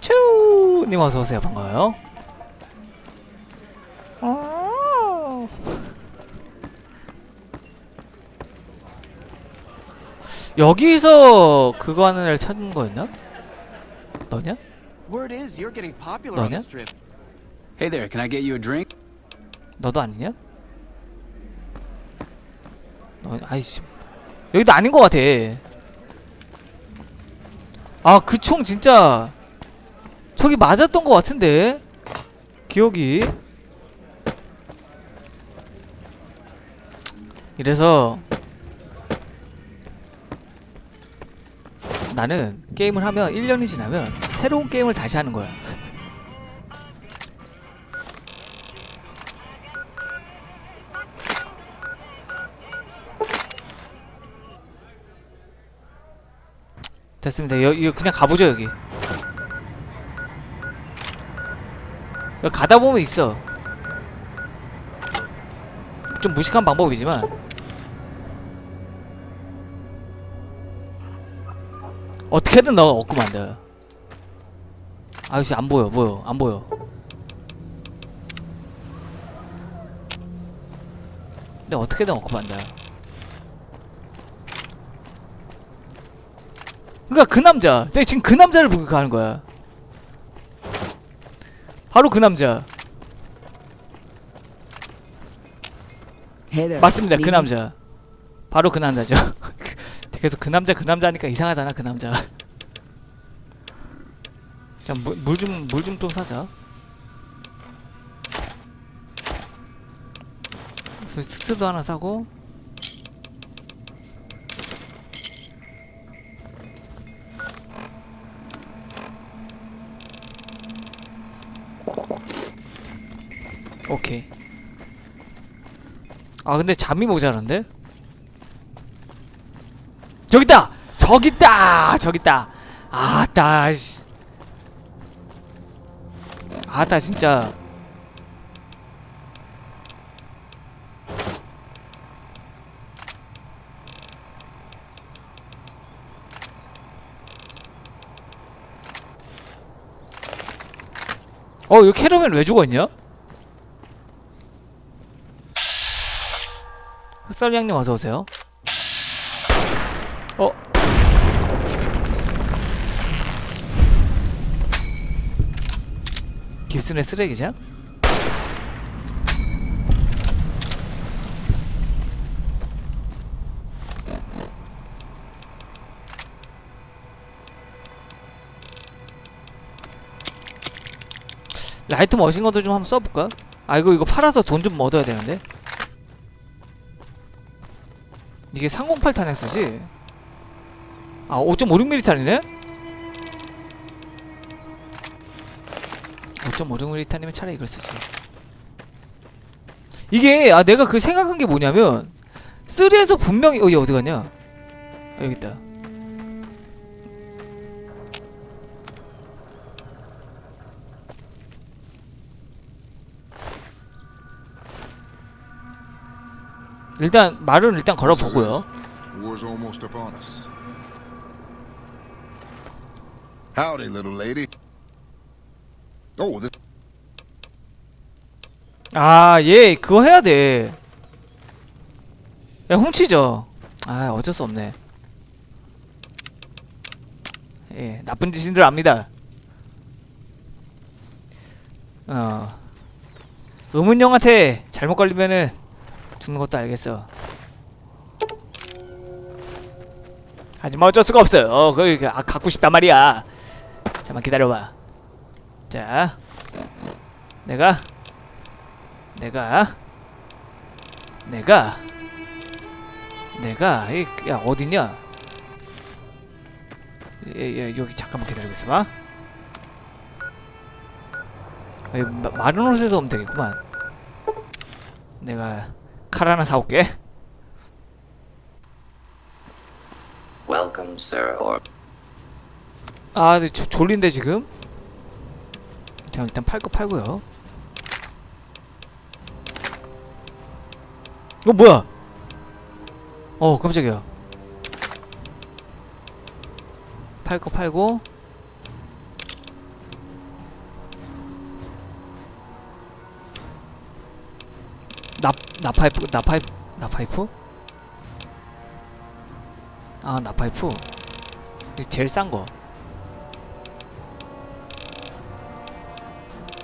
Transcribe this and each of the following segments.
피카츄님 어서 오세요. 반가워요. 아. 여기서 그거 하는 애를 찾는 거였나? 너냐? Word is you're getting popular on 너냐? the strip. Hey there, can I get you a drink? 너도 아니냐? 너 아이씨 여기도 아닌 것 같아. 아 그 총 진짜 저기 맞았던 것 같은데 기억이. 이래서 나는 게임을 하면 1년이 지나면 새로운 게임을 다시 하는 거야. 됐습니다. 여, 이거 그냥 가보죠 여기. 여기 가다 보면 있어. 좀 무식한 방법이지만 어떻게든 너 얻고 만다. 아저씨 안 보여, 보여, 안 보여. 근데 어떻게든 얻고 만다. 그러니까 그 남자. 내가 지금 그 남자를 보고 가는 거야. 바로 그 남자. 맞습니다. 그? 남자. 바로 그 남자죠. 계속 그 남자 그 남자니까 이상하잖아 그 남자. 자물 좀 물 좀 또 사자. 스- 스트도 하나 사고. 오케이. 아 근데 잠이 모자란데? 저기 있다! 저기 있다! 저기 있다! 아따 씨. 아따 진짜 어 이거 캐러멜 왜 죽었냐? 흑살양님 어서 오세요. 어? 깁슨의 쓰레기장? 라이트 머신건도 좀 한번 써볼까? 아 이거 이거 팔아서 돈 좀 얻어야 되는데 이게 308 탄약 쓰지? 아 5.56mm 탄이네? 5.56mm 탄이면 차라리 이걸 쓰지 이게 아 내가 그 생각한 게 뭐냐면 3에서 분명히 어얘 어디 갔냐? 아, 여기 있다 일단 말은 일단 걸어보고요 War's almost upon us. Howdy, little lady. Oh, this 아, 얘 그거 해야 돼. 야, 훔치죠. 아, 어쩔 수 없네. 예, 나쁜 짓인 줄 압니다. 어. 의문형한테 잘못 걸리면은 죽는 것도 알겠어. 하지만 어쩔 수가 없어요. 어, 그, 그, 아, 갖고 싶단 말이야. 잠만 기다려봐. 자, 내가 내가 내가 내가 이, 야 어디냐? 예, 예, 여기 잠깐만 있어봐. 아, 마른 옷에서 오면 되겠구만. 내가 칼 하나 사올게. Welcome, sir, or 아, 근데 조, 졸린데 지금? 자, 일단 팔 거 팔고요. 이거 뭐야? 어, 깜짝이야. 팔 거 팔고. 나파이프 나파이프 나파이프? 아 나파이프 이거 제일 싼 거.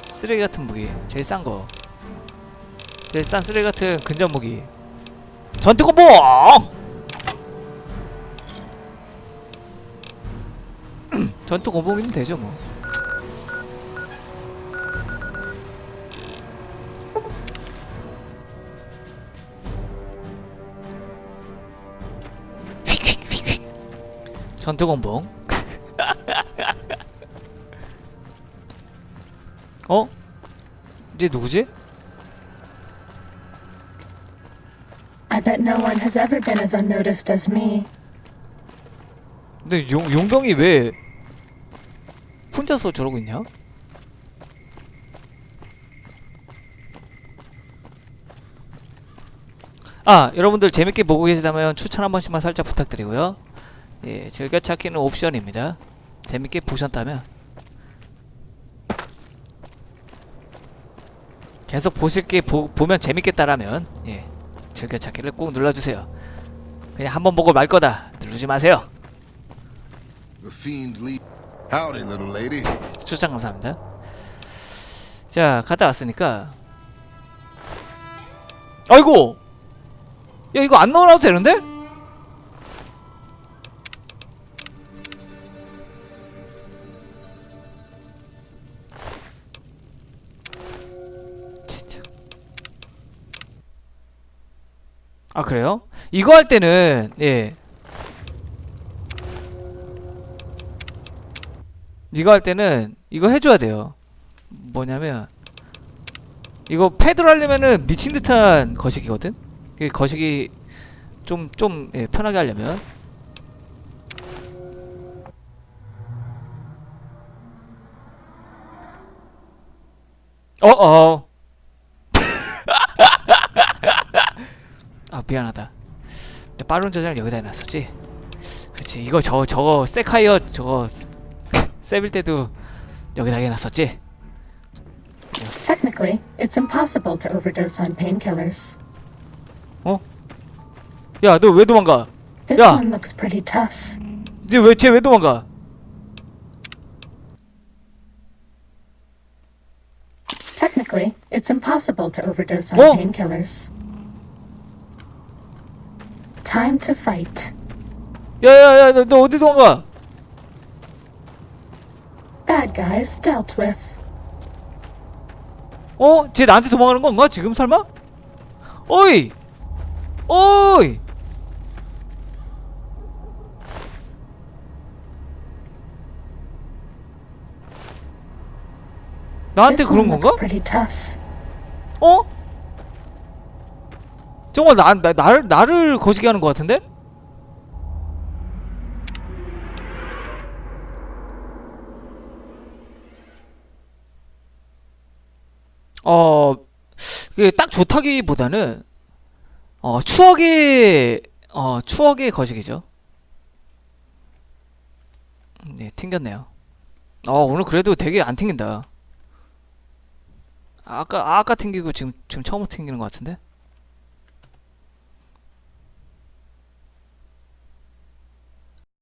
쓰레기 같은 무기 제일 싼 거. 제일 싼 쓰레기 같은 근접 무기. 전투 콤보! 전투 콤보면 되죠 뭐. 전투 콤보. 어? 이제 누구지? I bet no one has ever been as unnoticed as me. 근데 용, 용병이 왜 혼자서 저러고 있냐? 아 여러분들 재밌게 보고 계시다면 추천 한 번씩만 살짝 부탁드리고요 예 즐겨찾기는 옵션입니다 재밌게 보셨다면 계속 보실게 보, 보면 재밌겠다라면 예 즐겨찾기를 꼭 눌러주세요 그냥 한번 보고 말 거다 누르지 마세요. 추천 감사합니다. 자, 갔다 왔으니까. 아이고! 야, 이거 안 넣어놔도 되는데? 아, 그래요? 이거 할 때는, 예. 이거 할 때는 이거 해줘야 돼요. 뭐냐면 이거 패드로 하려면은 미친 듯한 거시기거든. 그 거시기 좀 좀 예, 편하게 하려면 어 어. 아 미안하다. 내 빠른 저장을 여기다 해놨었지. 그렇지 이거 저 저거 세카이어 저거 세빌 때도 여기다 해놨었지. Technically, it's impossible to overdose on painkillers. 야너 왜 도망가? This Yeah. one looks pretty tough. 이제 왜 쟤 왜 도망가? Technically, it's impossible to overdose on Oh. painkillers. Time to fight. 야야야 너, 너 어디 도망가? Bad guys dealt with. 어? 쟤 나한테 도망가는 건가 지금 설마? 어이! 어이! 나한테 This 그런 건가? looks pretty tough. 어? 정말 나, 나 나를 나를 거시기 하는 것 같은데? 어, 그게 딱 좋다기보다는 어 추억의 어 추억의 거시기죠. 음, 네, 튕겼네요. 어 오늘 그래도 되게 안 튕긴다. 아까 아까 튕기고 지금 지금 처음 튕기는 것 같은데?